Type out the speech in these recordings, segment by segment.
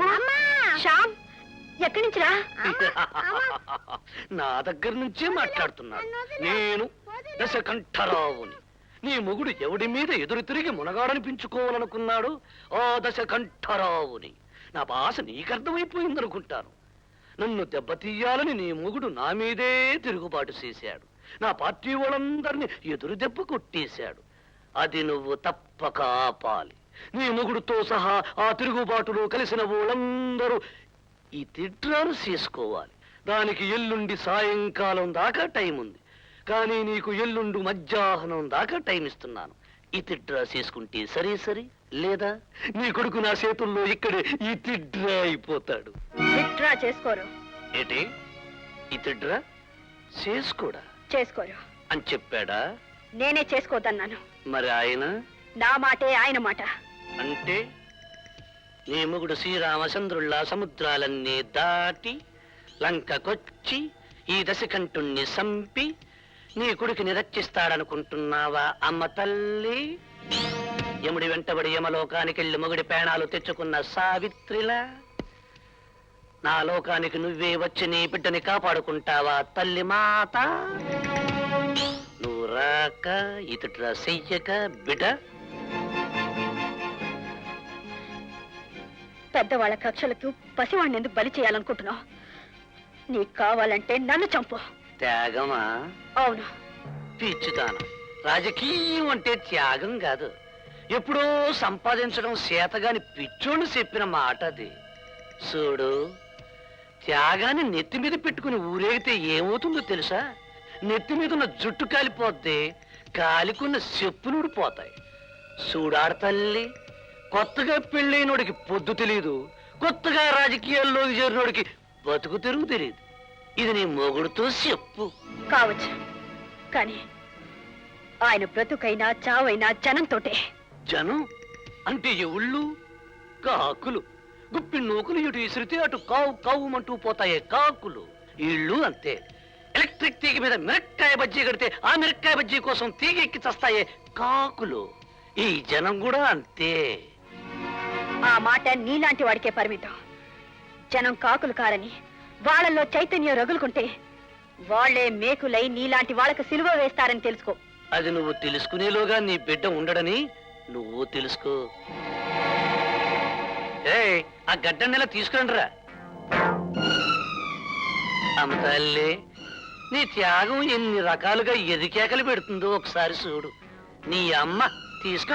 బాబు. శ్యామ్ ఎక్కడి నుంచిరా నా దగ్గర నుంచే మాట్లాడుతున్నాడు. నేను దశకంఠరావుని. నీ మొగుడు ఎవడి మీద ఎదురు తిరిగి మునగాడనిపించుకోవాలనుకున్నాడు? ఆ దశకంఠరావుని. నా భాష నీకర్థమైపోయిందనుకుంటాను నన్ను దెబ్బతీయాలని నీ మొగుడు నా మీదే తిరుగుబాటు చేశాడు. నా పార్టీ వాళ్ళందరినీ ఎదురు దెబ్బ కొట్టేశాడు. అది నువ్వు తప్పక ఆపాలి. నీ మొగుడుతో సహా ఆ తిరుగుబాటులో కలిసిన వాళ్ళందరూ ఈ తిట్రాను చేసుకోవాలి. దానికి ఎల్లుండి సాయంకాలం దాకా టైం ఉంది కానీ నీకు ఎల్లుండి మధ్యాహ్నం దాకా టైం ఇస్తున్నాను ఈ తిట్రా చేసుకుంటే సరే సరే లేదా? నీ కొడుకు నా చేతుల్లో ఇక్కడే ఈ తిట్రా అయిపోతాడు. విత్డ్రా చేసుకోరు. ఏటి? ఈ తిట్రా? చేసుకోడా? చేసుకోరు. అని చెప్పాడా? నేనే చేసుకోదన్నాను మరి ఆయన? నా మాటే ఆయన మాట. అంటే నీ మొగుడు శ్రీరామచంద్రుల్లా సముద్రాలన్నీ దాటి లంకకొచ్చి ఈ దశకంఠుణ్ణి సంపి నీ కొడుకుని రక్షిస్తాడనుకుంటున్నావా అమ్మ తల్లి? యముడి వెంటబడి యమలోకానికెళ్ళి మొగుడి పేణాలు తెచ్చుకున్న సావిత్రిలా నా లోకానికి నువ్వే వచ్చి నీ బిడ్డని కాపాడుకుంటావా తల్లి మాత? నువ్వు రాక ఇతట్రా చెయ్యక బిడ్డ. పెద్దవాళ్ళ కక్షలకు పసివాడిని ఎందుకు బలి చేయాలనుకుంటున్నావు? నీకు కావాలంటే నన్ను చంపు. త్యాగమా? అవును. పిచ్చుతాను. రాజకీయం అంటే త్యాగం కాదు. ఎప్పుడో సంపాదించడం చేతగాని పిచ్చోళ్ళు చెప్పిన మాట అది. చూడు త్యాగాన్ని నెత్తి మీద పెట్టుకుని ఊరేగితే ఏమవుతుందో తెలుసా? నెత్తి మీద ఉన్న జుట్టు కాలిపోద్ది కాలికున్న చెప్పులు ఊడిపోతాయి. చూడాడు తల్లి. కొత్తగా పెళ్ళైనోడికి పొద్దు తెలియదు కొత్తగా రాజకీయాల్లోకి చేరినోడికి బతుకు తెరుగు తెలియదు ఇది నీ మొగుడుతో చెప్పు. కావచ్చు. కానీ ఆయన బ్రతుకైనా చావైనా జనంతోటే. జనం అంటే ఎవళ్ళు? కాకులు. గుప్పి నూకులు ఇటు ఇసిరితే అటు కావు కావుమంటూ పోతాయే కాకులు. ఇళ్ళు అంతే. ఎలక్ట్రిక్ తీగ మీద మిరక్కాయ బజ్జీ కడితే ఆ మిరక్కాయ బజ్జీ కోసం తీగ ఎక్కి చస్తాయే కాకులు. ఈ జనం కూడా అంతే. ఆ మాట నీలాంటి వాడికే పరిమితం. జనం కాకులు కారని వాళ్ళల్లో చైతన్యం రగులుకుంటే వాళ్ళే మేకులై నీలాంటి వాళ్ళకు సిలువ వేస్తారని తెలుసుకో. అది నువ్వు తెలుసుకునేలోగా నీ బిడ్డ ఉండడని నువ్వు తెలుసుకో. ఏ ఆ గడ్డ నెల తీసుకురండిరా. అమ్మ తల్లి నీ త్యాగం ఎన్ని రకాలుగా ఎదికేకలు పెడుతుందో ఒకసారి చూడు. నీ అమ్మ తీసుకో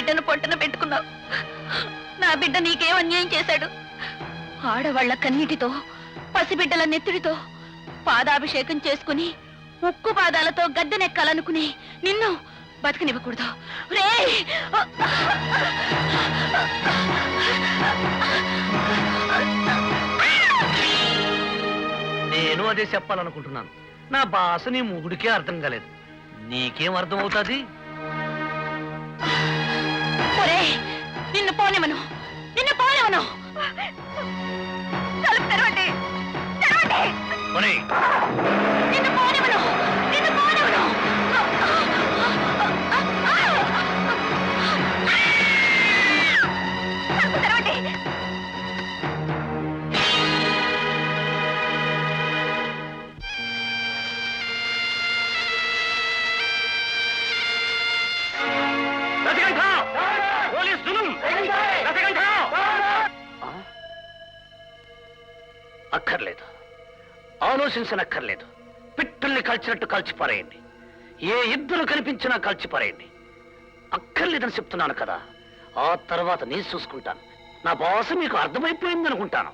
బిడ్డను పొట్టన పెట్టుకున్నావు. నా బిడ్డ నీకేం అన్యాయం చేశాడు? ఆడవాళ్ళ కన్నీటితో పసిబిడ్డల నెత్తిడితో పాదాభిషేకం చేసుకుని ఉక్కు పాదాలతో గద్దెనెక్కాలనుకుని నిన్ను బతికనివ్వకూడదు. రే నేను అదే చెప్పాలనుకుంటున్నాను. నా భాష నీ మూగుడికే అర్థం కాలేదు. నీకేం అర్థం అవుతుంది పోలేమను నిన్ను పోలేమను తలుపు తెరవండి. తెరవండి. నిన్ను పోలేమను నిన్ను పోలేమను తలుపు తెరవండి. పోలీస్ సులుం అక్కర్లేదు ఆలోచించనక్కర్లేదు పిట్టల్ని కాల్చినట్టు కాల్చిపారేయండి ఏ ఇద్దరు కనిపించినా కాల్చిపారేయండి అక్కర్లేదని చెప్తున్నాను కదా ఆ తర్వాత నేను చూసుకుంటాను నా బాస మీకు అర్థమైపోయింది అనుకుంటాను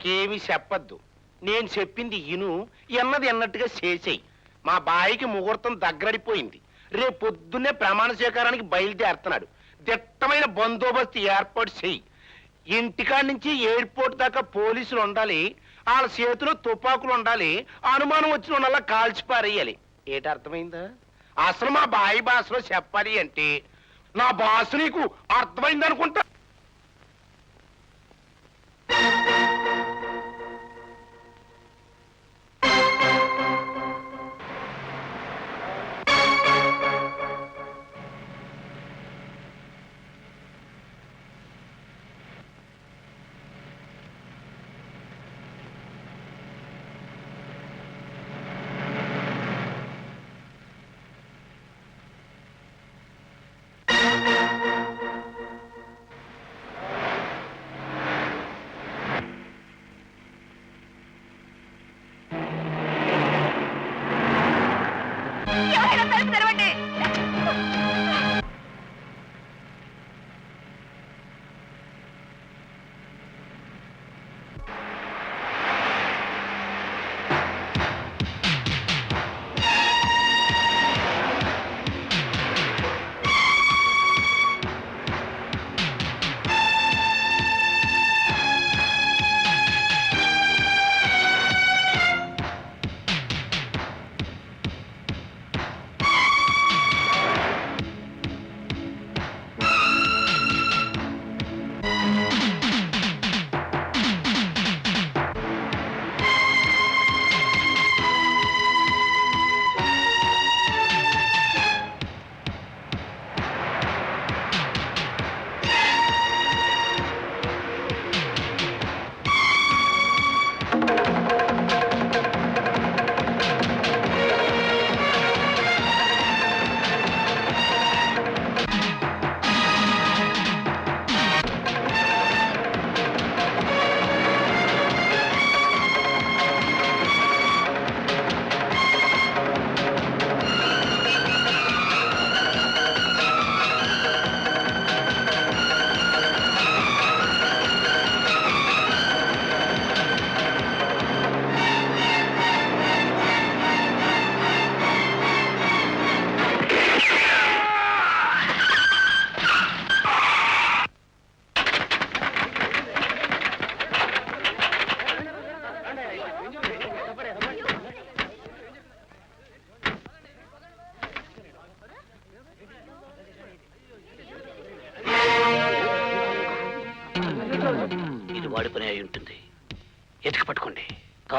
నాకేమి చెప్పద్దు. నేను చెప్పింది ఇను ఎన్నది ఎన్నట్టుగా చేసేయి. మా బాయికి ముహూర్తం దగ్గరడిపోయింది. రేపు పొద్దున్నే ప్రమాణ స్వీకారానికి బయలుదేరుతున్నాడు. దిట్టమైన బందోబస్తు ఏర్పాటు చెయ్యి ఇంటికాడ నుంచి ఎయిర్పోర్ట్ దాకా పోలీసులు ఉండాలి వాళ్ళ చేతిలో తుపాకులు ఉండాలి అనుమానం వచ్చిన వాళ్ళ కాల్చి పారేయాలి. ఏటి అర్థమైందా? అసలు మా బాయి భాషలో చెప్పాలి అంటే నా భాష నీకు అర్థమైంది सर्व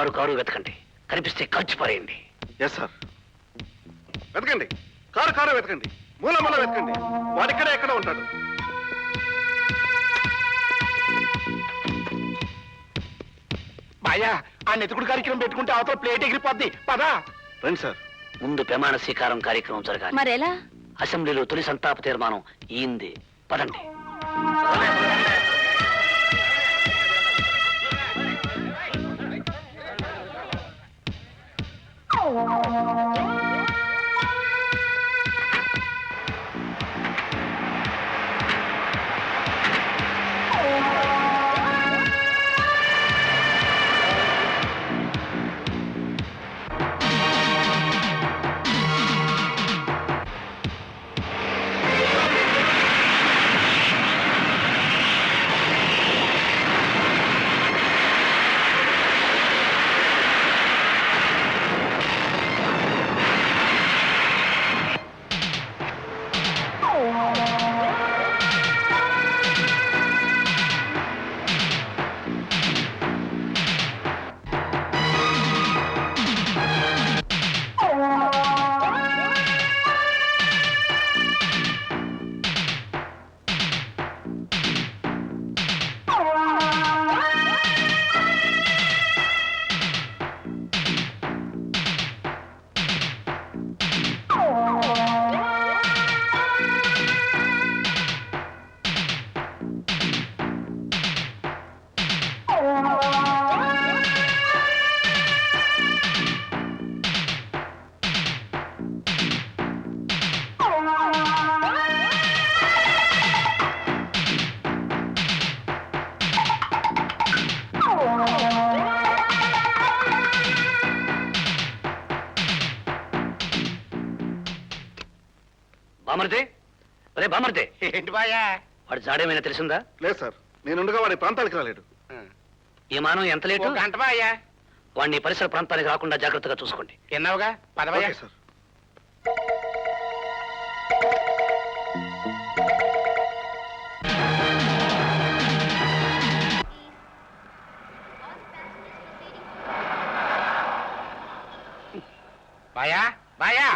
కారు కారు వెతకండి. కనిపిస్తే ఖర్చు పారేయండి. ఎస్ సార్ వెతకండి. కారు కారు వెతకండి. మూల మూల వెతకండి. వాడిక్కడే ఎక్కడ ఉంటాడు. బాయా ఆ నెతుకుడు కార్యక్రమం పెట్టుకుంటే అవతల ప్లేట్ ఎగిరిపోద్ది. పదా. రండి సార్ ముందు ప్రమాణ స్వీకారం కార్యక్రమం జరగాలి. మరెలా? అసెంబ్లీలో తొలి సంతాప తీర్మానం ఈంది. పదండి. Yeah. బామర్దే రే బామర్దే ఏంటి బాయా? వాడు జాడేమైనా తెలిసిందా? లేదు సార్. నేనుండగా వాడి ప్రాంతానికి రాలేడు ఈ మానం ఎంత లేటు? గంట బాయా. వాడిని ఈ పరిసర ప్రాంతానికి రాకుండా జాగ్రత్తగా చూసుకోండి. విన్నావుగా? పదవయ్యా. Okay sir. బాయా? బాయా?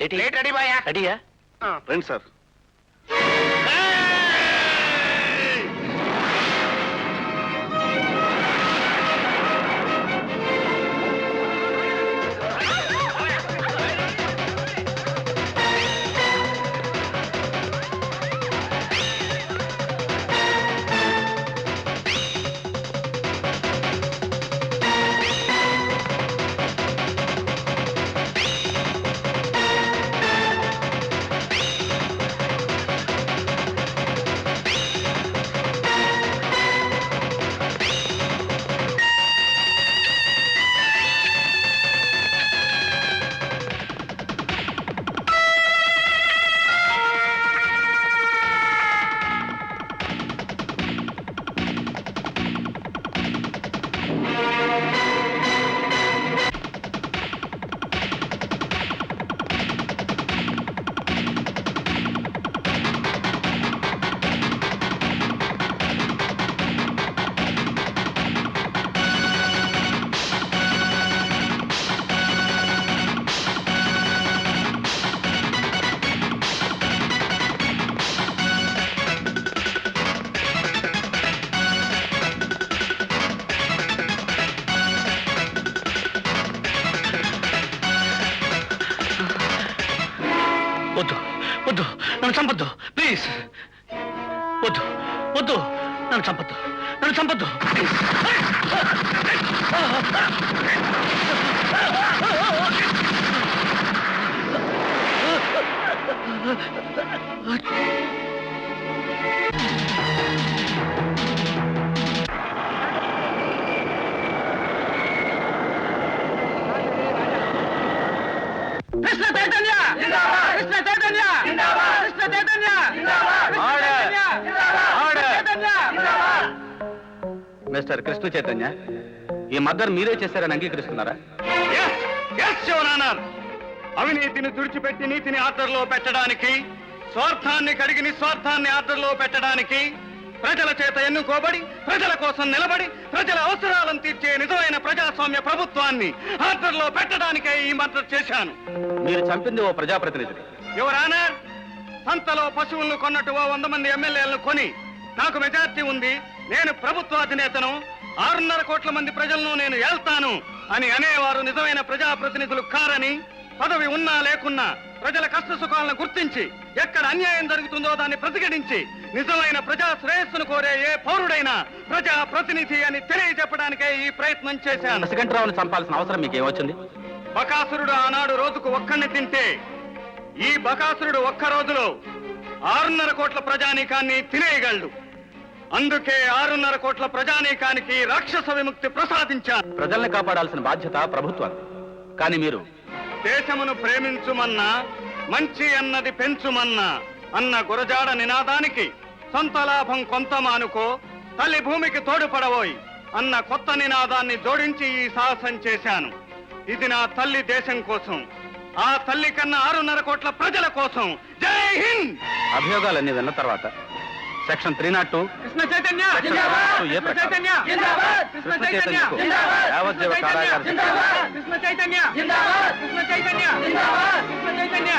రెడీయా. రండి సార్ నన్ను చంపద్దు. ప్లీజ్. వద్దు. వద్దు. నన్ను చంపద్దు. నన్ను చంపొద్దు. ప్లీజ్ కృష్ణ చైతన్య కృష్ణ చైతన్య కృష్ణ చైతన్య మిస్టర్ కృష్ణ చైతన్య ఈ మద్దరు మీరే చేశారని అంగీకరిస్తున్నారా? అవినీతిని తుడిచిపెట్టి నీతిని ఆర్డర్లో పెట్టడానికి స్వార్థాన్ని కడిగి నిస్వార్థాన్ని ఆర్డర్లో పెట్టడానికి ప్రజల చేత ఎన్నుకోబడి ప్రజల కోసం నిలబడి ప్రజల అవసరాలను తీర్చే నిజమైన ప్రజాస్వామ్య ప్రభుత్వాన్ని ఆర్డర్లో పెట్టడానికే ఈ మద్దతు చేశాను. మీరు చంపింది ఓ ప్రజాప్రతినిధిని ఎవరానా సంతలో పశువులను కొన్నట్టు ఓ వంద మంది ఎమ్మెల్యేలను కొని నాకు మెజార్టీ ఉంది నేను ప్రభుత్వ అధినేతను ఆరున్నర కోట్ల మంది ప్రజలను నేను ఏల్తాను అని అనేవారు నిజమైన ప్రజాప్రతినిధులు కారని పదవి ఉన్నా లేకున్నా ప్రజల కష్ట సుఖాలను గుర్తించి ఎక్కడ అన్యాయం జరుగుతుందో దాన్ని ప్రతిఘటించి నిజమైన ప్రజా శ్రేయస్సును కోరే ఏ పౌరుడైనా ప్రజా ప్రతినిధి అని తెలియజెప్పడానికే ఈ ప్రయత్నం చేశాను. చంపాల్సిన అవసరం మీకు ఏమొచ్చింది బకాసురుడు ఆనాడు రోజుకు ఒక్కడిని తింటే ఈ బకాసురుడు ఒక్క రోజులో ఆరున్నర కోట్ల ప్రజానీకాన్ని తినేయగలడు. అందుకే ఆరున్నర కోట్ల ప్రజానీకానికి రాక్షస విముక్తి ప్రసాదించాను ప్రజల్ని కాపాడాల్సిన బాధ్యత ప్రభుత్వాన్ని కానీ మీరు దేశమును ప్రేమించుమన్నా మంచి అన్నది పెంచుమన్నా అన్న గురజాడ నినాదానికి సొంత లాభం కొంత మానుకో తల్లి భూమికి తోడుపడవోయ్ అన్న కొత్త నినాదాన్ని జోడించి ఈ సాహసం చేశాను. ఇది నా తల్లి దేశం కోసం. ఆ తల్లి కన్నా ఆరున్నర కోట్ల ప్రజల కోసం. జై హింద్! అభియోగాలన్నీ విన్న తర్వాత section three nought two. Krishna Chaitanya? Krishna యావజ్జీవ కారాగార శిక్ష. కృష్ణ చైతన్య! కృష్ణ చైతన్య! కృష్ణ చైతన్య!